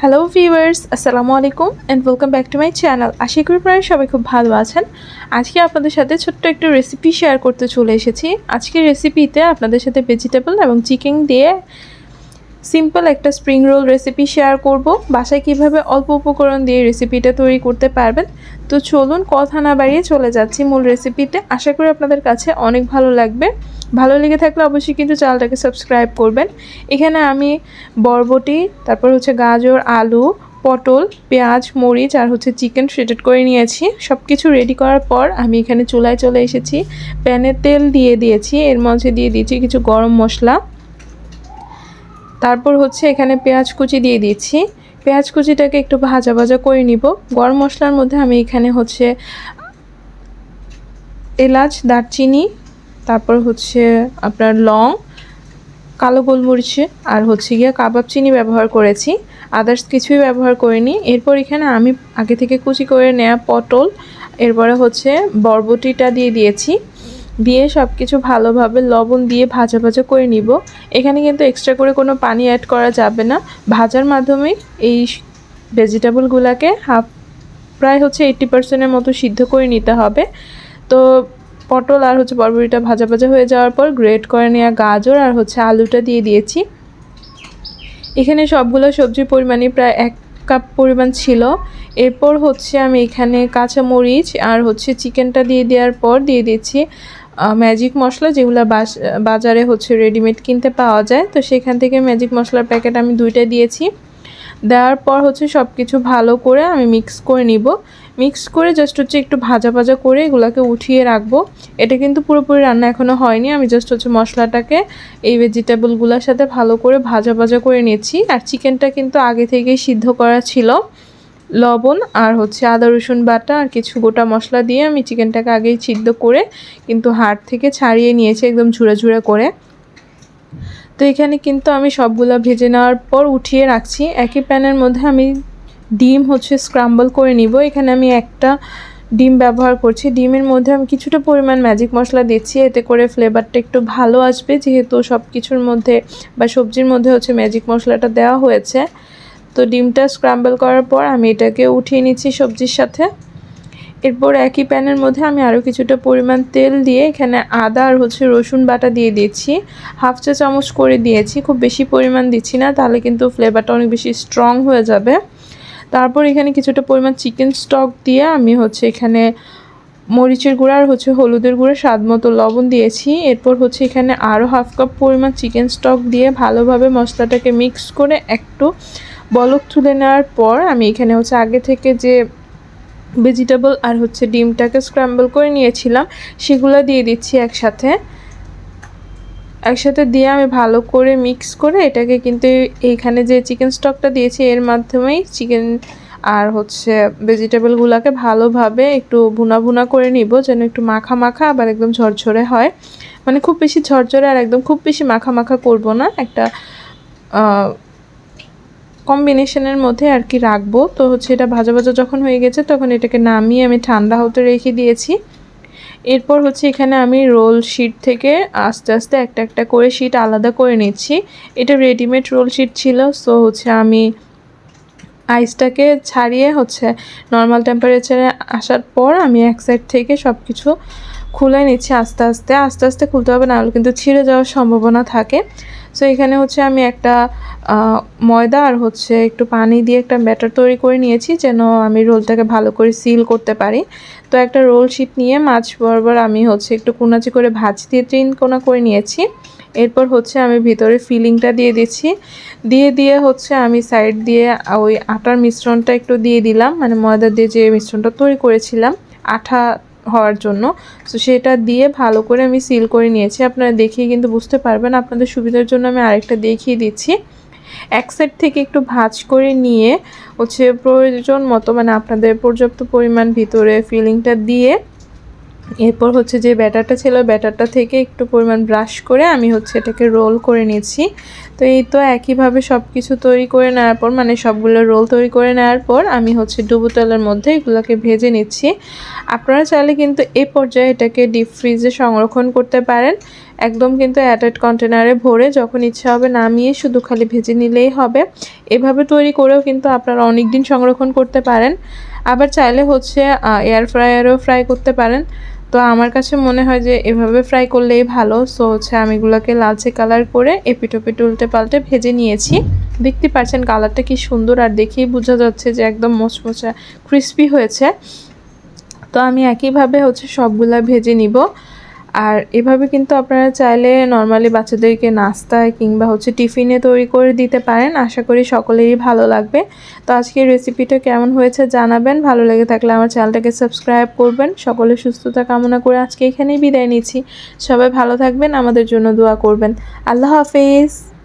Hello viewers আসসালামু আলাইকুম and welcome back to my channel আশা করি প্রায় সবাই খুব ভালো আছেন। আজকে আপনাদের সাথে ছোট্ট একটু রেসিপি শেয়ার করতে চলে এসেছি। আজকের রেসিপিতে আপনাদের সাথে ভেজিটেবল এবং চিকেন দিয়ে সিম্পল একটা স্প্রিং রোল রেসিপি শেয়ার করব। বাসায় কীভাবে অল্প উপকরণ দিয়ে রেসিপিটা তৈরি করতে পারবেন? তো চলুন কথা না বাড়িয়ে চলে যাচ্ছি মূল রেসিপিতে। আশা করি আপনাদের কাছে অনেক ভালো লাগবে। ভালো লেগে থাকলে অবশ্যই কিন্তু চ্যানেলটাকে সাবস্ক্রাইব করবেন। এখানে আমি বরবটি, তারপর হচ্ছে গাজর, আলু, পটল, পেঁয়াজ, মরিচ আর হচ্ছে চিকেন শ্রেটেড করে নিয়েছি। সব কিছু রেডি করার পর আমি এখানে চুলায় চলে এসেছি। প্যানে তেল দিয়ে দিয়েছি। এর মধ্যে দিয়ে দিয়েছি কিছু গরম মশলা। তারপর হচ্ছে এখানে পেঁয়াজ কুচি দিয়ে দিচ্ছি। পেঁয়াজ কুচিটাকে একটু ভাজা ভাজা করে নিব। গরম মশলার মধ্যে আমি এখানে হচ্ছে এলাচ, দারচিনি, তারপর হচ্ছে আপনার লং, কালো গোলমরিচ আর হচ্ছে গিয়ে কাবাব চিনি ব্যবহার করেছি। আদার্স কিছুই ব্যবহার করিনি। এরপর এখানে আমি আগে থেকে কুচি করে নেওয়া পটল, এরপরে হচ্ছে বরবটিটা দিয়ে দিয়েছি। দিয়ে সব কিছু ভালোভাবে লবণ দিয়ে ভাজা ভাজা করে নিব। এখানে কিন্তু এক্সট্রা করে কোনো পানি অ্যাড করা যাবে না। ভাজার মাধ্যমে এই ভেজিটেবলগুলোকে হাফ প্রায় হচ্ছে এইট্টি পার্সেন্টের মতো সিদ্ধ করে নিতে হবে। তো পটল আর হচ্ছে বরবটিটা ভাজা ভাজা হয়ে যাওয়ার পর গ্রেট করে নেওয়া গাজর আর হচ্ছে আলুটা দিয়ে দিয়েছি। এখানে সবগুলো সবজির পরিমাণই প্রায় এক কাপ পরিমাণ ছিল। এরপর হচ্ছে আমি এখানে কাঁচা মরিচ আর হচ্ছে চিকেনটা দিয়ে দেওয়ার পর দিয়ে দিচ্ছি। ম্যাজিক মশলা যেগুলো বাজারে হচ্ছে রেডিমেড কিনতে পাওয়া যায়। তো সেখান থেকে ম্যাজিক মশলার প্যাকেট আমি দুইটা দিয়েছি। দেওয়ার পর হচ্ছে সব কিছু ভালো করে আমি মিক্স করে নিব। মিক্স করে জাস্ট হচ্ছে একটু ভাজা ভাজা করে এগুলোকে উঠিয়ে রাখব। এটা কিন্তু পুরোপুরি রান্না এখনও হয়নি। আমি জাস্ট হচ্ছে মশলাটাকে এই ভেজিটেবলগুলোর সাথে ভালো করে ভাজা ভাজা করে নিয়েছি। আর চিকেনটা কিন্তু আগে থেকেই সিদ্ধ করা ছিল। লবণ আর হচ্ছে আদা, রসুন বাটা আর কিছু গোটা মশলা দিয়ে আমি চিকেনটাকে আগেই সিদ্ধ করে কিন্তু হাড় থেকে ছাড়িয়ে নিয়েছি একদম ঝুড়ে ঝুড়ে করে। তো এখানে কিন্তু আমি সবগুলো ভেজে নেওয়ার পর উঠিয়ে রাখছি। একই প্যানের মধ্যে আমি ডিম হচ্ছে স্ক্রাম্বল করে নিব। এখানে আমি একটা ডিম ব্যবহার করছি। ডিমের মধ্যে আমি কিছুটা পরিমাণ ম্যাজিক মশলা দিচ্ছি। এতে করে ফ্লেভারটা একটু ভালো আসবে যেহেতু সব কিছুর মধ্যে বা সবজির মধ্যে হচ্ছে ম্যাজিক মশলাটা দেওয়া হয়েছে। তো ডিমটা স্ক্রাম্বল করার পর আমি এটাকে উঠিয়ে নিচ্ছি সবজির সাথে। এরপর একই প্যানের মধ্যে আমি আরও কিছুটা পরিমাণ তেল দিয়ে এখানে আদা আর হচ্ছে রসুন বাটা দিয়ে দিয়েছি। হাফ চা চামচ করে দিয়েছি, খুব বেশি পরিমাণ দিচ্ছি না, তাহলে কিন্তু ফ্লেভারটা অনেক বেশি স্ট্রং হয়ে যাবে। তারপর এখানে কিছুটা পরিমাণ চিকেন স্টক দিয়ে আমি হচ্ছে এখানে মরিচের গুঁড়া আর হচ্ছে হলুদের গুঁড়া স্বাদ মতো লবণ দিয়েছি। এরপর হচ্ছে এখানে আরও হাফ কাপ পরিমাণ চিকেন স্টক দিয়ে ভালোভাবে মশলাটাকে মিক্স করে একটু বলক তুলে নেওয়ার পর আমি এখানে হচ্ছে আগে থেকে যে ভেজিটেবল আর হচ্ছে ডিমটাকে স্ক্র্যাম্বল করে নিয়েছিলাম, সেগুলো দিয়ে দিচ্ছি একসাথে। একসাথে দিয়ে আমি ভালো করে মিক্স করে এটাকে কিন্তু এইখানে যে চিকেন স্টকটা দিয়েছি, এর মাধ্যমেই চিকেন আর হচ্ছে ভেজিটেবলগুলোকে ভালোভাবে একটু ভুনা ভুনা করে নিব, যেন একটু মাখা মাখা আবার একদম ঝরঝরে হয়। মানে খুব বেশি ঝরঝরে আর একদম খুব বেশি মাখা মাখা করব না। একটা কম্বিনেশনের মধ্যে আর কি রাখব। তো হচ্ছে এটা ভাজা ভাজা যখন হয়ে গেছে তখন এটাকে নামিয়ে আমি ঠান্ডা হতে রেখে দিয়েছি। এরপর হচ্ছে এখানে আমি রোল শিট থেকে আস্তে আস্তে একটা একটা করে শিট আলাদা করে নিচ্ছি। এটা রেডিমেড রোল শিট ছিল সো হচ্ছে আমি আইসটাকে ছাড়িয়ে হচ্ছে নর্মাল টেম্পারেচারে আসার পর আমি এক সাইড থেকে সব কিছু খুলে নিচ্ছি আস্তে আস্তে। আস্তে আস্তে খুলতে হবে, নাহলে কিন্তু ছিঁড়ে যাওয়ার সম্ভাবনা থাকে। সো এখানে হচ্ছে আমি একটা ময়দা আর হচ্ছে একটু পানি দিয়ে একটা ব্যাটার তৈরি করে নিয়েছি, যেন আমি রোলটাকে ভালো করে সিল করতে পারি। তো একটা রোল শিট নিয়ে মাছ বরাবর আমি হচ্ছে একটু কুনাচি করে ভাজ দিয়ে ট্রিন কোনা করে নিয়েছি। এরপর হচ্ছে আমি ভিতরে ফিলিংটা দিয়ে দিচ্ছি। দিয়ে দিয়ে হচ্ছে আমি সাইড দিয়ে ওই আটার মিশ্রণটা একটু দিয়ে দিলাম। মানে ময়দা দিয়ে যে মিশ্রণটা তৈরি করেছিলাম, আঠা হওয়ার জন্য। তো সেটা দিয়ে ভালো করে আমি সিল করে নিয়েছি। আপনারা দেখিয়ে কিন্তু বুঝতে পারবেন। আপনাদের সুবিধার জন্য আমি আরেকটা দেখিয়ে দিচ্ছি। এক সাইড থেকে একটু ভাজ করে নিয়ে হচ্ছে প্রয়োজন মতো মানে আপনাদের পর্যাপ্ত পরিমাণ ভিতরে ফিলিংটা দিয়ে এরপর হচ্ছে যে ব্যাটারটা ছিল, ব্যাটারটা থেকে একটু পরিমাণ ব্রাশ করে আমি হচ্ছে এটাকে রোল করে নিয়েছি। তো এই তো একইভাবে সব কিছু তৈরি করে নেওয়ার পর মানে সবগুলো রোল তৈরি করে নেওয়ার পর আমি হচ্ছে ডুবো তেলের মধ্যে এগুলোকে ভেজে নিচ্ছি। আপনারা চাইলে কিন্তু এ পর্যায়ে এটাকে ডিপ ফ্রিজে সংরক্ষণ করতে পারেন। একদম কিন্তু অ্যাটাড কন্টেনারে ভরে যখন ইচ্ছা হবে নামিয়ে শুধু খালি ভেজে নিলেই হবে। এভাবে তৈরি করেও কিন্তু আপনারা অনেক দিন সংরক্ষণ করতে পারেন। আবার চাইলে হচ্ছে এয়ার ফ্রায়ারেও ফ্রাই করতে পারেন। তো আমার কাছে মনে হয় যে এভাবে ফ্রাই করলেই ভালো। সো হচ্ছে আমি এগুলোকে লালচে কালার করে এপিটোপিট উল্টে পাল্টে ভেজে নিয়েছি। দেখতে পাচ্ছেন কালারটা কি সুন্দর আর দেখেই বোঝা যাচ্ছে যে একদম মোচমোচা ক্রিস্পি হয়েছে। তো আমি একইভাবে হচ্ছে সবগুলা ভেজে নিব। আর এভাবে কিন্তু আপনারা চাইলে নর্মালি বাচ্চাদেরকে নাস্তায় কিংবা হচ্ছে টিফিনে তৈরি করে দিতে পারেন। আশা করি সকলেরই ভালো লাগবে। তো আজকে রেসিপিটা কেমন হয়েছে জানাবেন। ভালো লেগে থাকলে আমার চ্যানেলটাকে সাবস্ক্রাইব করবেন। সকলে সুস্থতা কামনা করে আজকে এখানেই বিদায় নিচ্ছি। সবাই ভালো থাকবেন, আমাদের জন্য দোয়া করবেন। আল্লাহ হাফেজ।